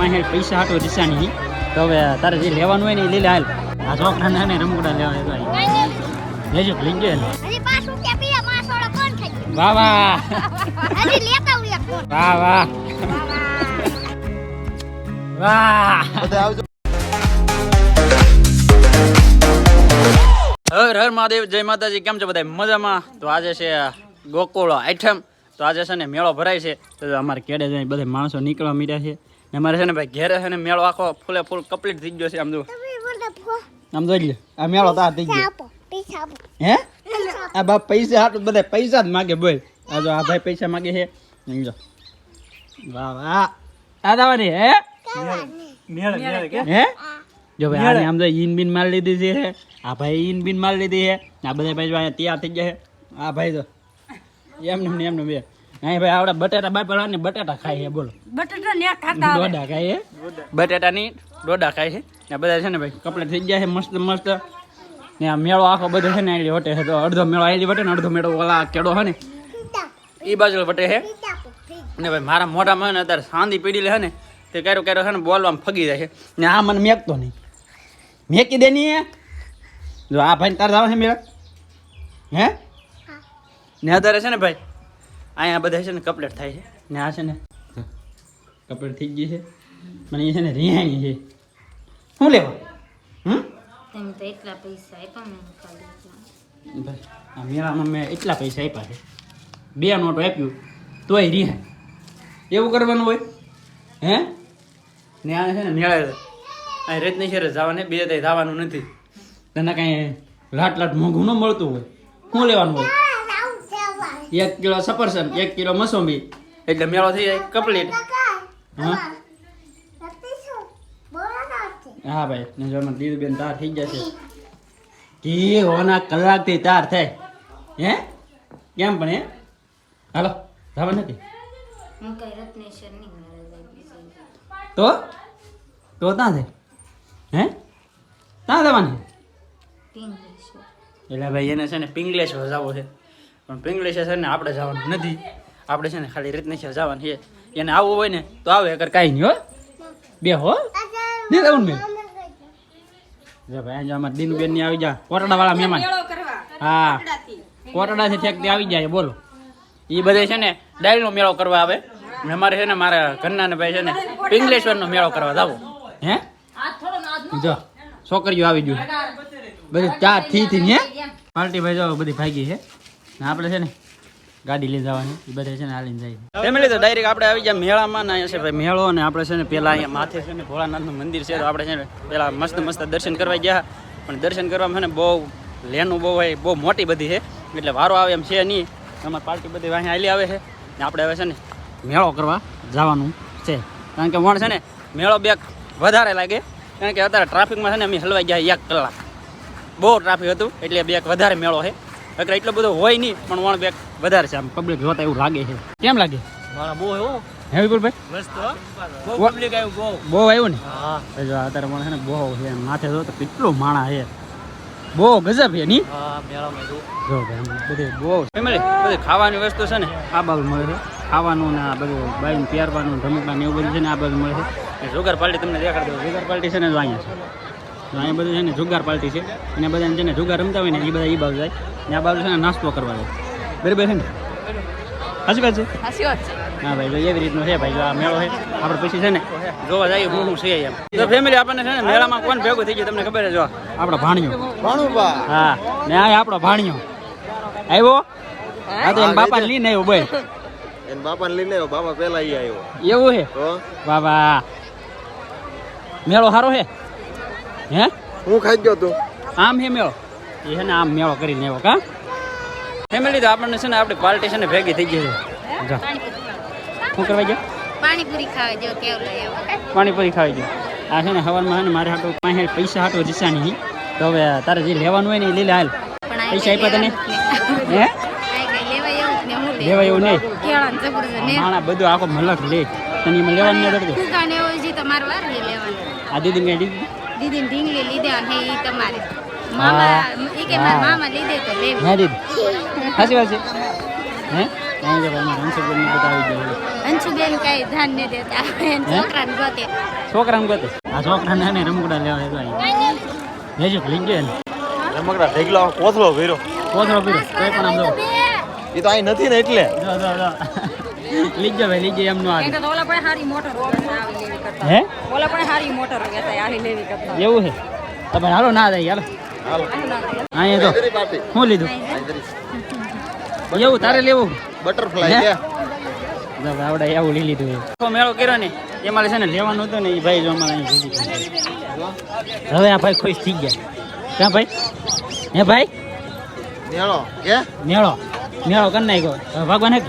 પાસે પૈસા હાટો દિશાની. તો હવે તારે જે લેવાનું હોય ને એ લઈ લે હાલ. આ છોકરાને ને રમકડા લેવા તો લેજો લઈ ગયો વાહ વાહ. વાહ વાહ. વાહ. હર હર મહાદેવ જય માતાજી. કેમ છો બધા? મજામાં? તો આજે છે ગોકુળ આઈટમ તો આજે છે ને મેળો ભરાય છે. તો અમારે કેડે જાય બધા માણસો નીકળવા મીડ્યા છે. ને અમારે છે ને ભાઈ ઘેરે છે ને મેળો આખો ફૂલે ફૂલ કમ્પ્લીટ થઈ ગયો છે આમ જો. આમ જોઈ લે આ મેળો તાર થઈ ગયો. હે? આ બાપ પૈસા હાટું બધા પૈસા જ માગે બોલ. આ જો આ ભાઈ પૈસા માગે છે. સમજો જો. વાહ વાહ. આ દાવાની હે? હે? જો ભાઈ આને આમ તો ઈન બિન માર લીધી છે આ ભાઈ ઈન બિન માર લીધી છે. આ બધા ભાઈ જો તૈયાર થઈ ગયા છે. આ ભાઈ તો એમને એમ એમને બે. અહીં ભાઈ આવડે બટાટા બાપેલા ને બટાટા ખાય છે બોલો. બટાટા ને ખાતા ડોડા ખાય છે. બટાટાની ડોડા ખાય છે. ને બધા છે ને ભાઈ કપડા થઈ ગયા છે મસ્ત મસ્ત. ને આ મેળો આખો બધો છે ને આઈડી વટે છે. તો અડધો મેળો આઈડી વટે ને અડધો મેળો ઓલા કેડો છે ને એ બાજુ વટે છે. ને ભાઈ મારા મોઢામાં ને અત્યારે સાંદી પીડી લે છે ને તે ક્યારો કેરો છે ને બોલવામાં ફગી જાય છે. ને આ મને મેકતો નહીં. મેકી દે ની જો આ ભાઈ તાર જવા છે મેળા. હે? ને અત્યારે છે ને ભાઈ અહીંયા બધા છે ને કપલેટ થાય છે. ને આ છે ને કપલેટ થઈ ગઈ છે. મને એ છે ને રિહાણી છે. શું લેવા? હમ? તમે તો એટલા પૈસા આપ્યા આ મેળામાં મેં એટલા પૈસા આપ્યા છે. બે નોટો આપ્યું તોય રિહા એવું કરવાનું હોય? હે? ને આ છે ને મેળા અહીં રેત નહીં છે જવાને બે ત્યાં જવાનું નથી. તને કાંઈ લાટ લાટ મોંઘું ન મળતું હોય. શું લેવાનું હોય? એક કિલો સફરસન એક કિલો મસોંબી. એટલે મેળો થઈ જાય કમ્પ્લીટ હા? હા. ભાઈ ને જો મને દીદી બેન તાર થઈ જશે ઘી હોના કલાકથી તાર થાય. હે? કેમ પણ હે? હાલો ધાવા નથી. તો? તો ત્યાં છે. હે? ત્યાં જવાની? એટલે ભાઈ એને છે ને પિંગલેશ્વર જવો છે. પણ પિંગલેશ્વર છે ને આપણે જવાનું નથી. આપણે છે ને ખાલી રીતનેશ્વર જવાનું છે. એને આવવું હોય ને તો આવે અગર કાંઈ નહીં હો. બે હો. નહીં આવું મેં જો. ભાઈ જો અમારે દિનબેનની આવી જા. કોટડા વાળા મહેમાન હા. કોટડાથી. ઠેકથી આવી જાય બોલો. એ બધે છે ને ડાયરીનો મેળો કરવા આવે. ને અમારે છે ને મારા ઘરના ને ભાઈ છે ને પિંગલેશ્વરનો મેળો કરવા જાવો. હે? જો છોકરીઓ આવી ગયું. બધી ચારથી થી ને? પાર્ટી ભાઈ જો બધી ભાગી છે. આપણે છે ને ગાડી લઈ જવાની. એ બધા છે ને હાલીને જાય ફેમિલી તો ડાયરેક્ટ આપણે આવી જાય મેળામાં ને અહીંયા છે ભાઈ મેળો ને આપણે છે ને પેલા અહીંયા માથે છે ને ભોળાનાથનું મંદિર છે તો આપણે છે ને પેલા મસ્ત મસ્ત દર્શન કરવા ગયા. પણ દર્શન કરવામાં છે ને બહુ લેનું બહુ હોય, બહુ મોટી બધી છે. એટલે વારો આવે એમ છે નહીં. અમારી પાર્ટી બધી અહીંયા હાલી આવે છે. ને આપણે હવે છે ને મેળો કરવા જવાનું છે. કારણ કે વણ છે ને મેળો બે વધારે લાગે. કારણ કે અત્યારે ટ્રાફિકમાં છે ને અમે હલવાઈ ગયા એક કલાક. બહુ ટ્રાફિક હતું, એટલે બે વધારે મેળો છે. અગર એટલો બધો હોય નહીં પણ વણ બેગ વધારે છે. આમ પબ્લિક જોતા એવું લાગે છે. કેમ લાગે? મારા બહુ એવું હે વિપુલભાઈ? મસ્ત બહુ પબ્લિક આવ્યું બહુ. બહુ આવ્યું ને? હા. જો અત્યારે છે ને બહુ છે. માથે જો તો કેટલું માણા છે. બહુ ગજબ છે નહીં? હા મેળામાં જો. જો ભાઈ બધે બહુ ફેમિલી બધી ખાવાની વસ્તુ છે ને આ બાજુ મળે છે. ખાવાનું ને આ બધું બાઈને પહેરવાનું રમકડા ને એવું બધું છે ને આ બધું મળે છે. જુગાર પાર્ટી તમને દેખાડી દઉં. જુગાર પાર્ટી છે ને જો અહીંયા છે. અહીંયા બધું છે ને જુગાર પાર્ટી છે. અને બધાને છે ને જુગાર રમતા હોય ને એ બધા એ બાજુ જાય. આ બાજુ છે ને નાસ્તો કરવા જાય બરાબર છે ને? સાચી વાત છે? સાચી વાત છે. હા ભાઈ જો એવી રીતનું છે ભાઈ જો આ મેળો છે. આપણે પછી છે ને જોવા જઈએ હું હું છે એમ. તો ફેમિલી આપણને છે ને મેળામાં કોણ ભેગું થઈ ગયું તમને ખબર છે જો. આપણો ભાણિયો. ભાણુભા હા ને આ આપણો ભાણિયો. આવ્યો? હા. તો એમ બાપા લઈને આવ્યો ભાઈ એમ બાપાને લઈને આવ્યો બાપા પહેલા ઈ આવ્યો. એવું છે? બાબા મેળો સારો છે? હે? હું ખાઈ ગયો તું. આમ હે મેળો? એ છે ને આમ મેળો કરીને આવ્યો કા? ફેમિલી તો આપણને છે ને આપણી પાર્ટી છે ને ભેગી થઈ ગઈ છે. શું કરવા ગયો? પાણીપુરી ખાવા જો કેવું લઈ આવો પાણીપુરી ખાવા ગયો. આ છે ને હવારમાં ને મારે હાટું પાસે પૈસા હાટું નહીં તો હવે તારે જે લેવાનું હોય ને એ લઈ લે હાલ. પૈસા આપ્યા તને? હે? લેવા એવું નહીં. માણા બધું આખો મલક લે. તને એમાં લેવાનું નહીં દરતું ફુગા ને છે તમારે વાર લેવાનું. આ દીદી કઈ દીધી દીદી ઢીંગલી લીધે અને એ તમારે. મામા એ કે મારા મામા લીધે તો લેવી. હે દીદી સાચી વાત છે. હે. અંશુબેન કઈ ધ્યાન નહીં દેતા. છોકરાને ગોતે. છોકરાને ગોતે? આ છોકરાને ને રમકડા લેવા અહીં લેજો લઈ ગયો ને રમકડા ઢેગલા કોથળો ભર્યો. કોથળો પીરો કોઈ પણ આમ એ તો અહીં નથી ને એટલે. જો જો ભાઈ તો ઓલા પણ હારી મોટર આવી લેવી કરતા. હે? ઓલા પણ હારી મોટર કહેતા આલી લેવી કરતા. એવું છે? તમે હાલો ના જાય હાલો. અહીંયા તો શું લીધું? એવું તારે લેવું? બટરફ્લાય આવડે એવું લઈ લીધું. તો મેળો કર્યો ને એમાં છે ને લેવાનું હતું ને એ ભાઈ જો અમારે અહીં લીધી હવે આ ભાઈ ખુશ થઈ ગયા. ક્યાં ભાઈ? હે ભાઈ? મેળો કે મેળો. મેળો કરી નાખ્યો. હવે ભગવાન હે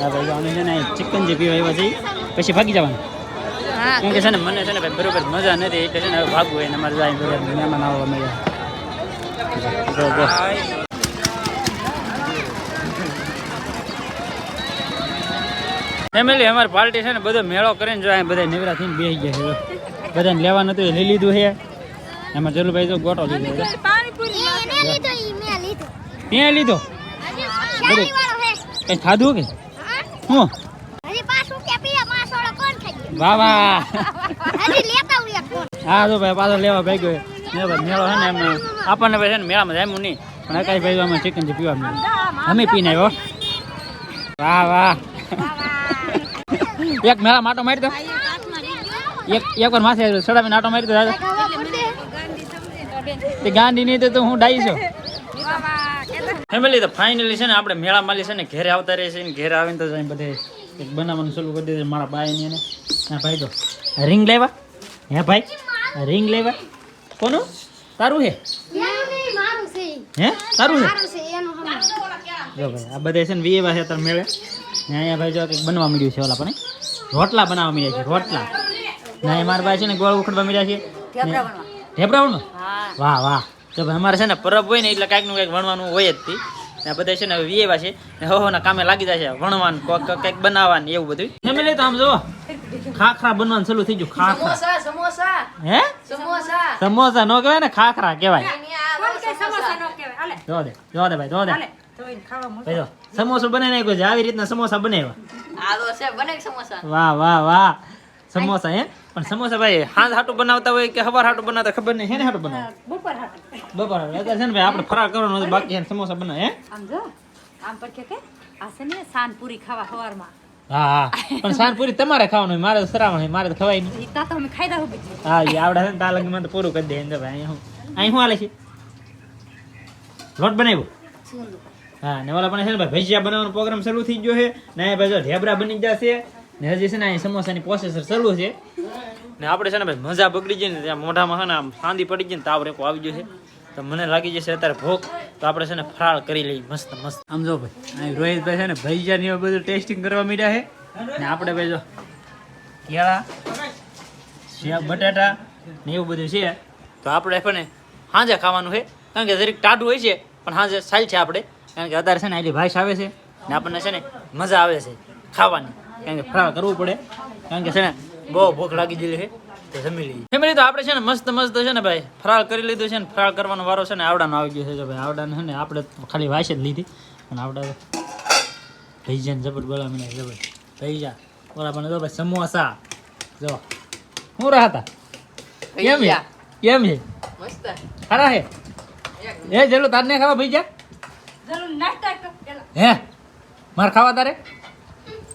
હા ભાઈ જો અમે છે ને ચિકન જે પીવા એવા છીએ પછી ભાગી જવાનું. કેમ કે છે ને મને છે ને ભાઈ બરોબર મજા નથી એટલે છે ને હવે ભાગવું હોય મારે જાય બધા મહેમાન આવવા મળ્યા. ફેમિલી અમારી પાર્ટી છે ને બધો મેળો કરીને જો અહીં બધા નિવરા થઈને બેસી ગયા છે બધાને લેવા નતું એ લઈ લીધું છે. એમાં જલુભાઈ જો ગોટો લીધો. એને ત્યાં લીધો? કઈ ખાધું કે? હા? વાહ હું હા તો ભાઈ પાછો લેવા ભાઈ ગયો મેળો છે ને એમને આપણને ભાઈ છે ને મેળામાં જામ્યું નહીં. પણ અકાઈ ભાઈ અમે ચિકન પીવા મળ્યું. અમે પીને આવ્યો. વાહ વાહ. એક મેળા માટો મારી દો. એક એક વાર માથે સડાવીને આટો મારી દો દાદા. તે ગાંધી નહીં તો હું ડાઈ છું? ફેમિલી તો ફાઇનલી છે ને આપણે મેળા માલી છે ને ઘેરે આવતા રહીએ છીએ ને ઘેરે આવીને તો જાય બધે. એક બનાવવાનું શરૂ કરી દીધું મારા બાઈ ને હા ભાઈ તો. રિંગ લેવા હે ભાઈ? રિંગ લેવા કોનું? તારું હે? છે. હે? તારું હે? છે જો ભાઈ આ બધા છે ને વીએ પાસે તાર મેળે. ને અહીંયા ભાઈ જો કંઈક બનવા મળ્યું છે ઓલા પણ રોટલા બનાવવા મળ્યા છે રોટલા. ને મારા ભાઈ છે ને ગોળ ઉખડવા મળ્યા છે. ઢેબરા વણવા વાહ વાહ. તો ભાઈ અમારે છે ને પરબ હોય ને એટલે કાંઈકનું કંઈક વણવાનું હોય જ ને બધા છે ને વીએવા છે. ને હો ના કામે લાગી જાય છે. વણવાનું કોક કંઈક બનાવવાનું એવું બધું. ફેમિલી તો આમ જો ખાખરા બનવાનું ચાલુ થઈ ગયું. ખાખરા. સમોસા હે? સમોસા. સમોસા નો કહેવાય ને ખાખરા કહેવાય. કોણ કે સમોસા. નો કહેવાય? હાલે. જો દે જો દે ભાઈ જો દે. હાલે. જોઈને ખાવા મળે ભાઈ જો સમોસો બનાવી નાખ્યું છે. આવી રીતના સમોસા બનાવ્યા. આ તો છે બને સમોસા. વાહ વાહ વાહ. સમોસા હે? પણ સમોસા ભાઈ હાંજ હાટું બનાવતા હોય કે સવાર હાટું બનાવતા ખબર નહીં હે ને હાટું બનાવે બપોર હાટે. બપોર હાટું. અત્યારે છે ને ભાઈ આપણે ફરાર કરવાનો બાકી સમોસા બનાવે હે? આમ જો આમ પર કે કે આ છે ને સાન પૂરી ખાવા સવારમાં હા હા. પણ સાનપુરી તમારે ખાવાનું મારે તો સરાવણ મારે તો ખવાય નહીં. તા તો અમે ખાઈ દઉં બીજું હા એ આવડે છે ને તાર લગીમાં તો પૂરું કરી દે એમ ભાઈ અહીં અહીં હું આલે છે? લોટ બનાવ્યો? હા ને ઓલા પણ છે ને ભાઈ ભજીયા બનાવવાનો પ્રોગ્રામ શરૂ થઈ ગયો છે ને ભાઈ જો ઢેબરા બની જશે ને હજી છે ને અહીં સમોસાની પ્રોસેસર ચાલુ છે. ને આપણે છે ને ભાઈ મજા બગડી જાય ને ત્યાં મોઢામાં છે ને આમ સાંદી પડી જાય ને તાવ રેકો આવી ગયો છે. તો મને લાગી જશે અત્યારે ભોગ. તો આપણે છે ને ફરાળ કરી લઈએ મસ્ત મસ્ત. આમ જો ભાઈ અહીં રોહિતભાઈ છે ને ભજીયા ને બધું ટેસ્ટિંગ કરવા માંડ્યા છે. ને આપણે ભાઈ જો કેળા સેવ બટાટા ને એવું બધું છે. તો આપણે પણ સાંજે ખાવાનું છે. કારણ કે જરીક ટાઢું હોય છે પણ સાંજે સાલ છે આપણે. કારણ કે અત્યારે છે ને આટલી ભાઈશ આવે છે. ને આપણને છે ને મજા આવે છે ખાવાની. કારણ કે ફરાળ કરવું પડે. કારણ કે છે ને બહુ ભૂખ લાગી ગયેલી છે તો જમી લઈએ. ફેમિલી તો આપણે છે ને મસ્ત મસ્ત છે ને ભાઈ ફરાળ કરી લીધું છે ને ફરાળ કરવાનો વારો છે ને આવડાનો આવી ગયો છે જો ભાઈ. આવડાને છે ને આપણે ખાલી વાસ જ લીધી. અને આવડા ભૈજાને જબર બોલા મને જબર જા ઓલા પણ જો ભાઈ સમોસા. જો શું રહ્યા હતા? કેમ છે? કેમ છે? ખરા હે એ જેલું તાર ને ખાવા ભાઈ નાસ્તા હે? મારે ખાવા તારે?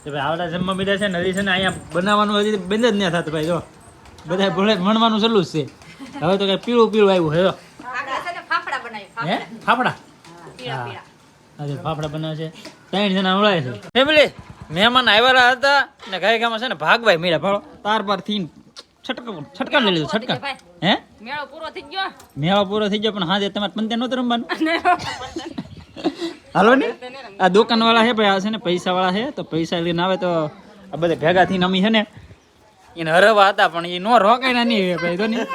ભાઈ આવડા જમવા મીઠા છે ને હજી છે ને અહીંયા બનાવવાનું હજી બંધ જ નહીં થતું ભાઈ જો. બધા ભલે ભણવાનું ચાલુ જ છે. હવે તો કઈ પીળું પીળું આવ્યું બનાવી હે? ફાફડા? હા. ફાફડા બનાવે છે. ત્રણ જણા વળાય છે. ફેમિલી મહેમાન આવ્યા હતા ને ગાય ગામમાં છે ને ભાગભાઈ મેળા ભાડો તાર પારથી છટકા છટકા લઈ લીધું છટકા હે? મેળો પૂરો થઈ ગયો. મેળો પૂરો થઈ ગયો પણ હાજે તમારે પંતે નહોતું રમવાનું? હાલો ને? આ દુકાન વાળા છે ભાઈ આ છે ને પૈસા વાળા છે તો પૈસા લઈને આવે તો આ બધા ભેગા થઈને અમી છે ને એને હરવા હતા પણ એ નો રોકાય નહીં ભાઈ તો નહીં.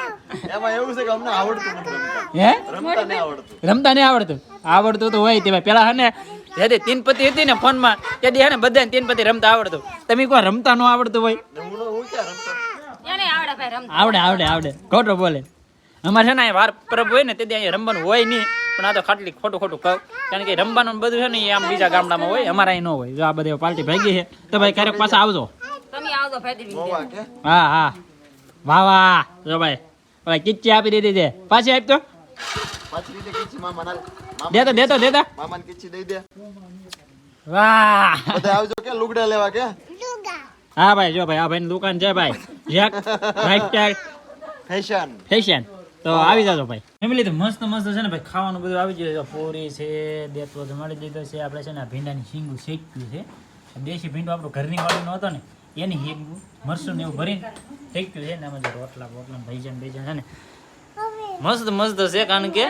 એમાં એવું છે કે અમને આવડતું નથી રમતા. હે? રમતા નહીં આવડતું. રમતા નહીં આવડતું? આવડતું તો હોય તે ભાઈ પેલા હે ને જેથી હતી ને ફોનમાં તેથી હે ને બધાને તીનપતિ રમતા આવડતું. તમે કોઈ રમતા ન આવડતું હોય? આવડે આવડે આવડે આવડે. ખોટો બોલે. અમારે છે ને વાર પરબ હોય ને તે અહીંયા રમવાનું હોય નહીં. પણ આ તો ખાટલી ખોટું ખોટું કહું. કારણ કે રમવાનું બધું છે ને એ આમ બીજા ગામડામાં હોય અમારા અહીં ન હોય. જો આ બધી પાર્ટી ભાગી છે. તો ભાઈ ક્યારેક પાછા આવજો. તમે હા હા. વાહ વાહ. જો ભાઈ ભાઈ કિચ્ચી આપી દીધી છે. પાછી આપતો પાછી મામા દેતો દેતો દેતા. મામાને કીચી દઈ દે. વાહ. બધા આવજો કે લુગડા લેવા કે? હા ભાઈ જો ભાઈ આ ભાઈ દુકાન છે ભાઈ. Jack fashion. ફેશન. તો આવી જાજો ભાઈ. ફેમિલી તો મસ્ત મસ્ત છે ને ભાઈ, ખાવાનું બધું આવી છે. પૂરી છે, દેતો જમાડી દીધો છે. આપણે છે ને ભીંડાની શીંગું શેક્યું છે. દેશી ભીંડો આપણું ઘરની વાળીનો હતો ને, એની શીંગું મરસું એવું ભરીને શેક્યું છે ને જો રોટલા બોટલા ભૈજન ભૈજન છે ને. મસ્ત મસ્ત છે, કારણ કે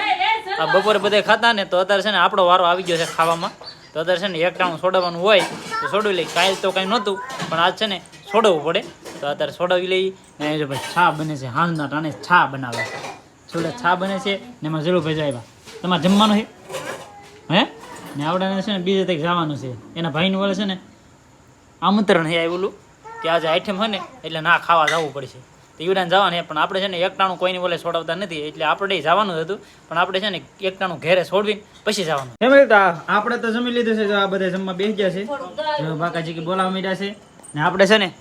આ બપોરે બધે ખાતા ને, તો અત્યારે છે ને આપણો વારો આવી ગયો છે ખાવામાં. તો અત્યારે છે ને એક ટાણું સોડવાનું હોય, તો છોડવી લઈ. કાલ તો કાંઈ નહોતું, પણ આજ છે ને છોડવું પડે. તો અત્યારે છોડાવી લઈ ને ભાઈ છા બને છે, હાંજના ટાણે છા બનાવે છોડે છા બને છે ને એમાં જરૂર ભેજા આવ્યા તમારે જમવાનું છે હે? ને આવડાને છે ને બીજે તક જવાનું છે. એના ભાઈનું વળે છે ને આમંત્રણ છે આવેલું કે આજે આઈટમ હોય ને, એટલે ના ખાવા જવું પડશે. તો ઈવડાને જવાનું પણ આપણે છે ને એકટાણું કોઈની બોલે છોડાવતા નથી, એટલે આપણે જવાનું હતું. પણ આપણે છે ને એકટાણું ઘેરે છોડવી, પછી જવાનું. આપણે તો જમી લીધું છે આ બધા જમવા બેસી ગયા છે. બાકાજી કે બોલાવા માંડ્યા છે. ને આપણે છે ને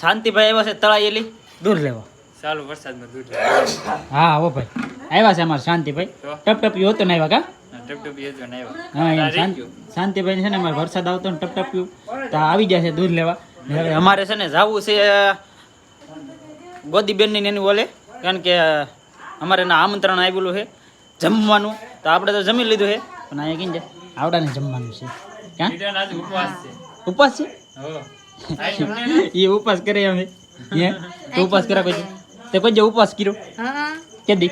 શાંતિભાઈ આવ્યા છે, તળાયેલી. દૂર લેવા ચાલુ વરસાદમાં દૂધ હા હો ભાઈ. આવ્યા છે અમારે શાંતિભાઈ. ટપ ટપ્યું હતું ને આવ્યા કા? ટપટપી હતું ને આવ્યા શાંત- શાંતિભાઈ છે ને અમારે વરસાદ આવતો ને ટપટપ્યું. તો આવી ગયા છે દૂધ લેવા. હવે અમારે છે ને જવું છે ગોદીબેનની ને એની ઓલે. કારણ કે અમારે એના આમંત્રણ આવેલું છે જમવાનું. તો આપણે તો જમી લીધું છે. પણ અહીંયા કઈ જાય આવડાને જમવાનું છે. ઉપવાસ છે. ઉપવાસ છે? હો. આ તમને ને એ ઉપવાસ કરે અમે. ઉપવાસ કર્યા પછી? તે કોઈ જે ઉપવાસ કર્યો? હા. કે દી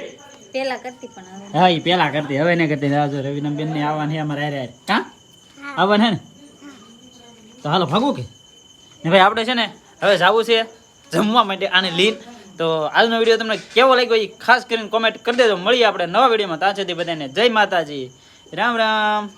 પેલા કરતી પણ હવે. હા એ પેલા કરતી. હવે ને કરતી. રાજો રવિના બેન ને આવવાની અમારે આરે હારે. કા આવવાનું ને? તો હાલો ભાગો કે? ને ભાઈ આપણે છે ને હવે જવું છે જમવા માટે આને લીન તો આજનો વીડિયો તમને કેવો લાગ્યો એ ખાસ કરીને કોમેન્ટ કરી દેજો. મળીએ આપણે નવા વિડીયોમાં. ત્યાં સુધી બધાને જય માતાજી. રામ રામ.